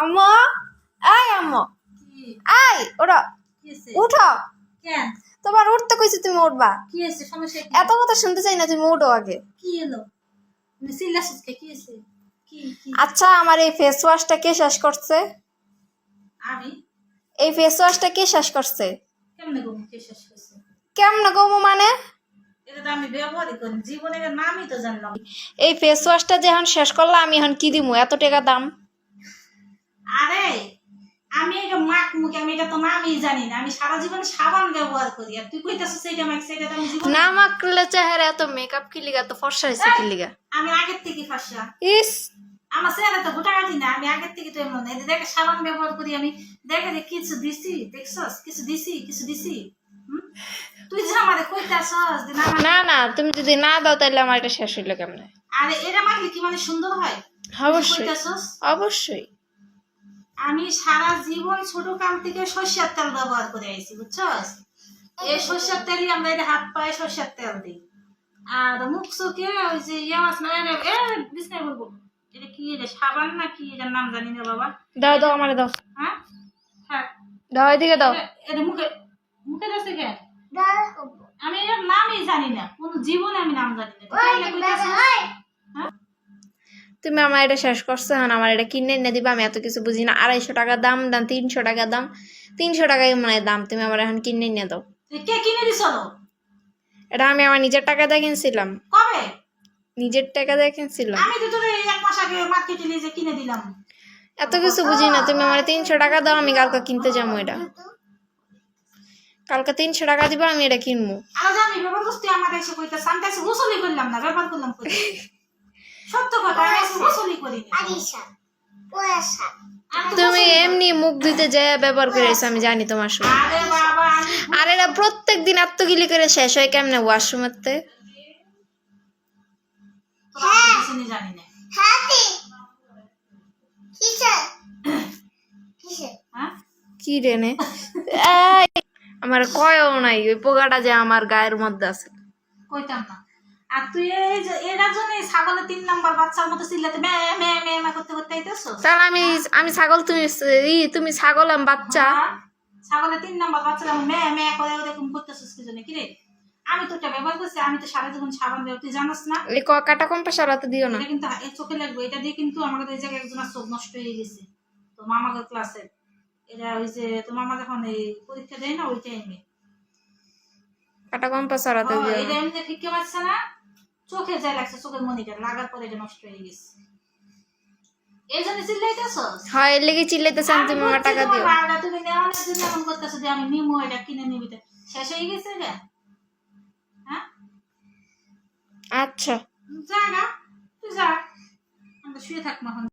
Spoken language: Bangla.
আম্মু? এই আম্মু। কি এই ওরা উঠো। কেন? তোমার উঠতে কইছি তুমি উঠবা। কি হয়েছে সমস্যা এত কথা শুনতে চাই না তুমি উঠো আগে। কি সিল্লাসকে কি হয়েছে কি কি? আচ্ছা আমার এই ফেস ওয়াশটা কে শেষ করছে? আমি? এই ফেস ওয়াশটা কে শেষ করছে? কেমনে গো মুখে শেষ করছে? কেমন গমু মানে? এটা তো আমি ব্যবহারই করি জীবনের নামই তো জানলাম। এই ফেস ওয়াশটা যখন শেষ করলাম আমি এখন কি দিমু? এত টাকা দাম আরে আমি এটা মাখ মুখে আমি এটা তো নামই জানি না। আমি সারা জীবন সাবান ব্যবহার করি। আর তুই কইতাছিস আমি জীবন না মাখলে চেহারা এত মেকআপ কি লিগা তো ফর্সা হয়েছে কি লিগা আমি আগের থেকে ফাঁসা ইস! আমার চেহারা তো গোটা কাটি না আমি আগের থেকে তো এমন এই যে সাবান ব্যবহার করি আমি। দেখে যে কিছু দিছি দেখছস? কিছু দিছি কিছু দিছি। হুম? তুই যে আমারে কইতাছস যে না না। না তুমি যদি না দাও তাহলে আমার এটা শেষ হইল কেমনে? আরে এটা মাখলে কি মানে সুন্দর হয়? অবশ্যই অবশ্যই। আমি সারা জীবন ছোট কাল থেকে সর্ষের তেল ব্যবহার করে আইছি বুঝছস? এই সর্ষের তেলই আমরা এটা হাত পায়ে সর্ষের তেল দিই। আর মুখ চোখে ওই যে ইয়ে মাছ না এ বিছনায় বলব। এটা কি রে সাবান না কি এটার নাম জানি না বাবা। দাও দাও আমার দাও। হ্যাঁ? হ্যাঁ। দাও এদিকে দাও। এটা মুখে মুখে যাচ্ছে কে আমি এর নামই জানি না কোন জীবনে আমি নাম জানি না তুই কেমনে কইতাছিস? হ্যাঁ? তুমি আমার এটা শেষ করছ হ্যাঁ আমার এটা কিনে এনে দিবা আমি এত কিছু বুঝি না। আড়াইশো টাকা দাম দাম তিনশো টাকা দাম। তিনশো টাকায় মানে দাম তুমি আমার এখন কিনে এনে দাও। কে কিনে দিছ এটা আমি আমার নিজের টাকা দিয়ে কিনছিলাম। কবে? নিজের টাকা দিয়ে কিনছিলাম। আমি তো তোর এক মাস আগে মার্কেটে নিয়ে যে কিনে দিলাম। এত কিছু বুঝি না তুমি আমার তিনশো টাকা দাও আমি কালকে কিনতে যাব এটা। কালকে তিনশো টাকা দিবা আমি এটা কিনবো। আমি করলাম না করলাম সত্য কথা আমি এসে গোসলই করি। তুমি এমনি মুখ ধুইতে যায় ব্যবহার করে আমি জানি তোমার সময় আরে বাবা আমি আর এটা প্রত্যেক দিন এত গিলি করে শেষ হয় কেমনে ওয়াশরুমেতে হ্যাঁ? কি রে নে? আমার কয়ও নাই ওই পোকাটা যে আমার গায়ের মধ্যে আছে। কইতাম না। আর তুই এই যে এটার জন্য ছাগলের তিন নাম্বার বাচ্চার মতো চিল্লাতে মে মে মে মে করতে করতে আইতেছো? তাহলে আমি আমি ছাগল তুমি ই তুমি ছাগল আমি বাচ্চা। ছাগলের তিন নাম্বার বাচ্চা মে মে করে ওরকম করতেছিস কি জন্য কিরে আমি তো এটা ব্যবহার করছি আমি তো সারা জীবন সাবান ব্যবহার তুই জানাস না? এই কাটা কম্পা সারাতে দিও না। কিন্তু এর চোখে লাগবে এটা দিয়ে কিন্তু আমাদের এই জায়গায় একজনের চোখ নষ্ট হয়ে গেছে। তো মামাকে ক্লাসে এটা ওই যে তো মামা যখন এই পরীক্ষা দেয় না ওই টাইমে কাটা কম্পা সারাতে দিও এটা এমনি ফিকে পাচ্ছে না? চোখে যাই লাগছে চোখের মনিটার লাগার পরে এটা নষ্ট হয়ে গেছে। এই জন্য হয় এর লেগে চিল্লাইতেছেন তুমি আমার টাকা দিও। তুমি নেওয়ানোর জন্য এমন করতেছো যে আমি নিমো এটা কিনে নিবি। শেষ হয়ে গেছে এটা? হ্যাঁ? আচ্ছা। যা গা তুই যা। আমরা শুয়ে থাকব এখন।